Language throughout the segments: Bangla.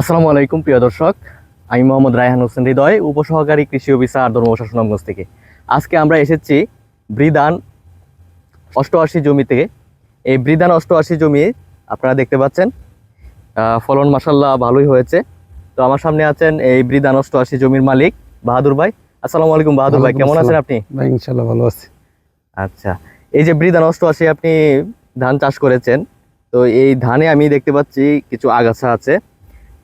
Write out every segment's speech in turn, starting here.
আসসালামু আলাইকুম প্রিয় দর্শক। আমি মোহাম্মদ রায়হান হোসেন হৃদয় উপসহকারী কৃষি অফিসার ধর্মশাসন সুনামগঞ্জ থেকে। আজকে আমরা এসেছি বৃদান অষ্টআশি জমিতে। এই বৃদান অষ্টআশি জমি আপনারা দেখতে পাচ্ছেন। ফলন মাসাল্লাহ ভালোই হয়েছে। তো আমার সামনে আছেন এই বৃদান অষ্টআশি জমির মালিক বাহাদুর ভাই। আসসালামু আলাইকুম বাহাদুর ভাই কেমন আছেন আপনি? ভাই ইনশাল্লাহ ভালো আছি। আচ্ছা এই যে বৃদান অষ্টআশি আপনি ধান চাষ করেছেন তো এই ধানে আমি দেখতে পাচ্ছি কিছু আগাছা আছে।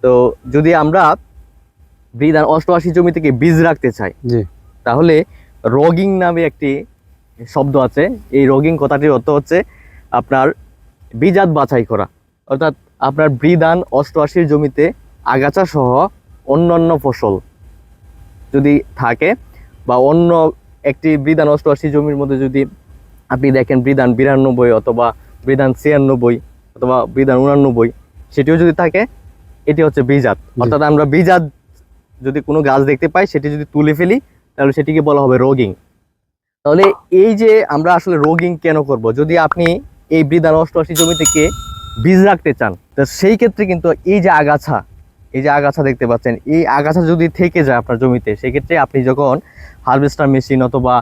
তো যদি আমরা বৃদান অষ্টআশি জমি থেকে বীজ রাখতে চাই জি। তাহলে রগিং নামে একটি শব্দ আছে। এই রগিং কথাটির অর্থ হচ্ছে আপনার বীজাত বাছাই করা। অর্থাৎ আপনার বৃদান অষ্টআশির জমিতে আগাছা সহ অন্যান্য ফসল যদি থাকে বা অন্য একটি বৃদান অষ্টআশি জমির মধ্যে যদি আপনি দেখেন বৃদান বিরানব্বই অথবা বৃদান ছিয়ানব্বই অথবা বৃদান উনানব্বই সেটিও যদি থাকে এটি হচ্ছে বীজাত। অর্থাৎ আমরা বীজাত যদি কোনো গাছ দেখতে পাই সেটি যদি তুলে ফেলি তাহলে সেটিকে বলা হবে রোগিং। তাহলে এই যে আমরা আসলে রোগিং কেন করব? যদি আপনি এই বৃদান অষ্টআশি জমি থেকে বীজ রাখতে চান তো সেই ক্ষেত্রে কিন্তু এই যে আগাছা এই যে আগাছা দেখতে পাচ্ছেন এই আগাছা যদি থেকে যায় আপনার জমিতে সেক্ষেত্রে আপনি যখন হারভেস্টার মেশিন অথবা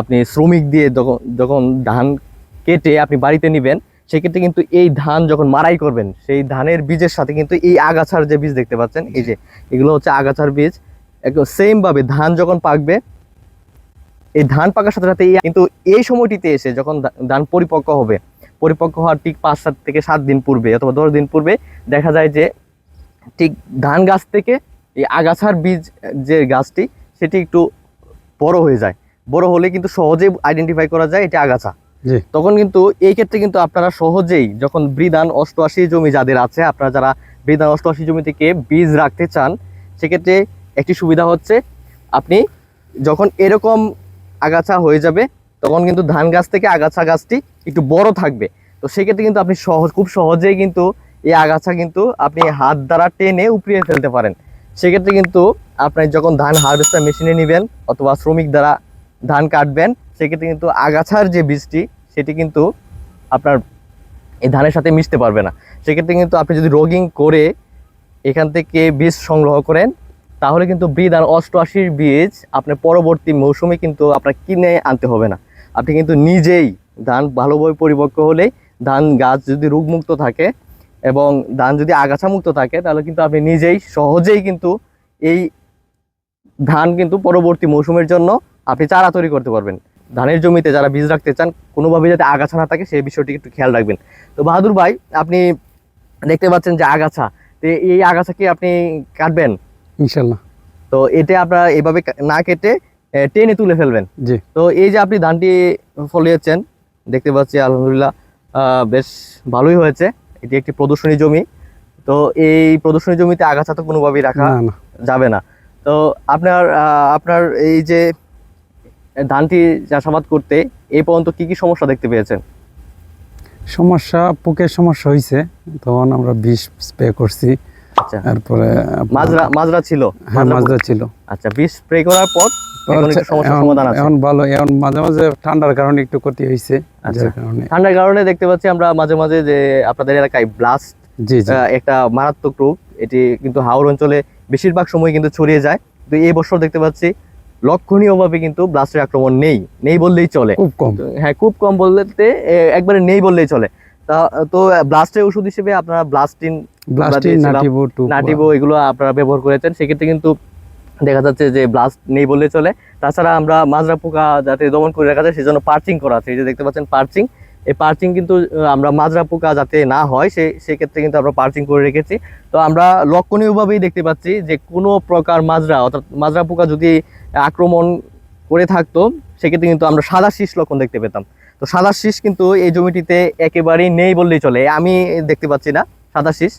আপনি শ্রমিক দিয়ে যখন যখন ধান কেটে আপনি বাড়িতে নেবেন সেক্ষেত্রে কিন্তু এই ধান যখন মারাই করবেন, সেই ধানের বীজের সাথে কিন্তু এই আগাছার যে বীজ দেখতে পাচ্ছেন, এই যে এগুলো হচ্ছে আগাছার বীজ। একদম সেমভাবে ধান যখন পাকবে, এই ধান পাকার সাথে সাথে কিন্তু এই সময়টিতে এসে যখন ধান পরিপক্ক হবে, পরিপক্ক হওয়ার ঠিক পাঁচ সাত থেকে সাত দিন পূর্বে অথবা দশ দিন পূর্বে দেখা যায় যে ঠিক ধান গাছ থেকে এই আগাছার বীজ যে গাছটি, সেটি একটু বড় হয়ে যায়। বড় হলে কিন্তু সহজেই আইডেন্টিফাই করা যায় এটা আগাছা। তখন কিন্তু এই ক্ষেত্রে কিন্তু আপনারা সহজেই যখন বৃদান অষ্টআশি জমি যাদের আছে, আপনারা যারা বৃদান অষ্টআশি জমি থেকে বীজ রাখতে চান, সেক্ষেত্রে একটি সুবিধা হচ্ছে আপনি যখন এরকম আগাছা হয়ে যাবে, তখন কিন্তু ধান গাছ থেকে আগাছা গাছটি একটু বড় থাকবে। তো সেক্ষেত্রে কিন্তু আপনি সহজ, খুব সহজেই কিন্তু এই আগাছা কিন্তু আপনি হাত দ্বারা টেনে উপড়িয়ে ফেলতে পারেন। সেক্ষেত্রে কিন্তু আপনি যখন ধান হারভেস্টার মেশিনে নেবেন অথবা শ্রমিক দ্বারা ধান কাটবেন, সেক্ষেত্রে কিন্তু আগাছার যে বীজটি সেটি কিন্তু আপনার এই ধানের সাথে মিশতে পারবে না। সেক্ষেত্রে কিন্তু আপনি যদি রোগিং করে এখান থেকে বীজ সংগ্রহ করেন, তাহলে কিন্তু বীজ আর অষ্টআশির বীজ আপনার পরবর্তী মৌসুমে কিন্তু আপনার কিনে আনতে হবে না। আপনি কিন্তু নিজেই ধান ভালোভাবে পরিপক্ক হলে ধান গাছ যদি রোগমুক্ত থাকে এবং ধান যদি আগাছা মুক্ত থাকে, তাহলে কিন্তু আপনি নিজেই সহজেই কিন্তু এই ধান কিন্তু পরবর্তী মৌসুমের জন্য আপনি চারা তৈরি করতে পারবেন। ধানের জমিতে যারা বীজ রাখতে চান কোনোভাবে যাতে আগাছা না থাকে সেই বিষয়টি একটু খেয়াল রাখবেন। তো বাহাদুর ভাই আপনি দেখতে পাচ্ছেন যে আগাছা তো এই আগাছা কি আপনি কাটবেন? ইনশাল্লাহ। তো এতে আপনারা এভাবে না কেটে টেনে তুলে ফেলবেন। জি। তো এই যে আপনি ধানটি ফলিয়েছেন দেখতে পাচ্ছি আলহামদুলিল্লাহ আহ, বেশ ভালোই হয়েছে। এটি একটি প্রদর্শনী জমি। তো এই প্রদর্শনী জমিতে আগাছা তো কোনোভাবেই রাখা যাবে না। তো আপনার আহ, আপনার এই যে ধানটি চাষাবাদ করতে এই পর্যন্ত কি কি সমস্যা দেখতে পেয়েছেন? সমস্যা পোকের সমস্যা হয়েছে তখন আমরা বিষ স্প্রে করছি। আচ্ছা। তারপরে মাজরা মাজরা ছিল? হ্যাঁ মাজরা- ছিল। আচ্ছা বিষ স্প্রে করার পর এখন ভালো এখন মাঝে মাঝে ঠান্ডার কারণে একটু ক্ষতি হয়েছে আচ্ছা। কারণে। ঠান্ডার কারণে দেখতে পাচ্ছি আমরা মাঝে মাঝে যে আপনাদের এলাকায় ব্লাস্ট জি একটা মারাত্মক রোগ। এটি কিন্তু হাওড় অঞ্চলে বেশিরভাগ সময় কিন্তু ছড়িয়ে যায়। তো এই বছর দেখতে পাচ্ছি লক্ষণীয়ভাবে কিন্তু ব্লাস্টের আক্রমণ নেই নেই বললেই চলে। খুব কম। হ্যাঁ খুব কম বলতে একবারে নেই বললেই চলে। তা তো ব্লাস্টের ওষুধ হিসেবে আপনারা ব্লাস্টিন নাটিবো এগুলো আপনারা ব্যবহার করেছেন সেক্ষেত্রে কিন্তু দেখা যাচ্ছে যে ব্লাস্ট নেই বললে চলে। তাছাড়া আমরা মাজরা পোকা যাতে দমন করে রাখা যায় সেজন্য পার্চিং করা আছে। এই যে দেখতে পাচ্ছেন পার্চিং এই পার্চিং কিন্তু আমরা মাজরা পোকা যাতে না হয়, সে, সেক্ষেত্রে কিন্তু আমরা পার্চিং করে রেখেছি। তো আমরা লক্ষণীয়ভাবেই দেখতে পাচ্ছি যে কোনো প্রকার মাজরা, অর্থাৎ মাজরা পোকা যদি আক্রমণ করে থাকতো, সেক্ষেত্রে কিন্তু আমরা সাদা শীষ লক্ষণ দেখতে পেতাম। তো সাদা শীষ কিন্তু এই জমিটিতে একেবারেই নেই বললেই চলে। আমি দেখতে পাচ্ছি না, সাদা শীষ।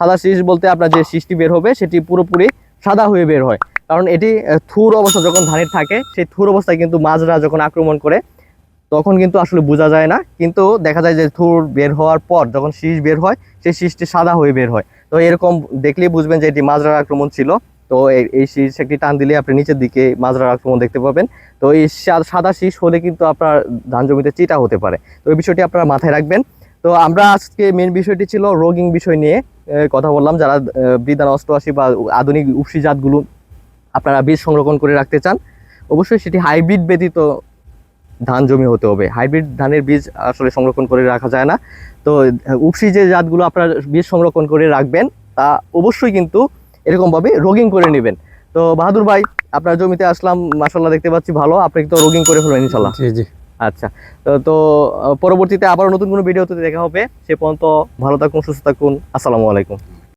সাদা শীষ বলতে আপনার যে শীষটি বের হবে, সেটি পুরোপুরি সাদা হয়ে বের হয়। কারণ এটি থুর অবস্থা যখন ধানের থাকে, সেই থুর অবস্থায় কিন্তু মাজরা যখন আক্রমণ করে তখন কিন্তু আসলে বোঝা যায় না। কিন্তু দেখা যায় যে থুর বের হওয়ার পর যখন শীষ বের হয়, সেই শীষটি সাদা হয়ে বের হয়। তো এরকম দেখলেই বুঝবেন যে এটি মাজরার আক্রমণ ছিল। তো এই- শীষ একটি টান দিলে আপনি নিচের দিকে মাজরার আক্রমণ দেখতে পাবেন। তো এই সাদা শীষ হলে কিন্তু আপনার ধান জমিতে চিটা হতে পারে। তো এই বিষয়টি আপনারা মাথায় রাখবেন। তো আমরা আজকে মেন বিষয়টি ছিল রোগিং বিষয় নিয়ে কথা বললাম। যারা বিধান অষ্টআশি বা আধুনিক উপসি জাতগুলো আপনারা বীজ সংরক্ষণ করে রাখতে চান, অবশ্যই সেটি হাইব্রিড ব্যতীত ধান জমি হতে হবে। হাইব্রিড ধানের বীজ আসলে সংরক্ষণ করে রাখা যায় না। তো উপসি যে জাতগুলো আপনার বীজ সংরক্ষণ করে রাখবেন তা অবশ্যই কিন্তু এরকমভাবে রোগিং করে নেবেন। তো বাহাদুর ভাই আপনার জমিতে আসলাম মাসাল্লাহ দেখতে পাচ্ছি ভালো আপনি তো রোগিং করে ফেলবেন ইনশাল্লাহ জি জি। আচ্ছা তো তো পরবর্তীতে আবার নতুন কোনো ভিডিওতে দেখা হবে সে পর্যন্ত ভালো থাকুন সুস্থ থাকুন আসসালামু আলাইকুম।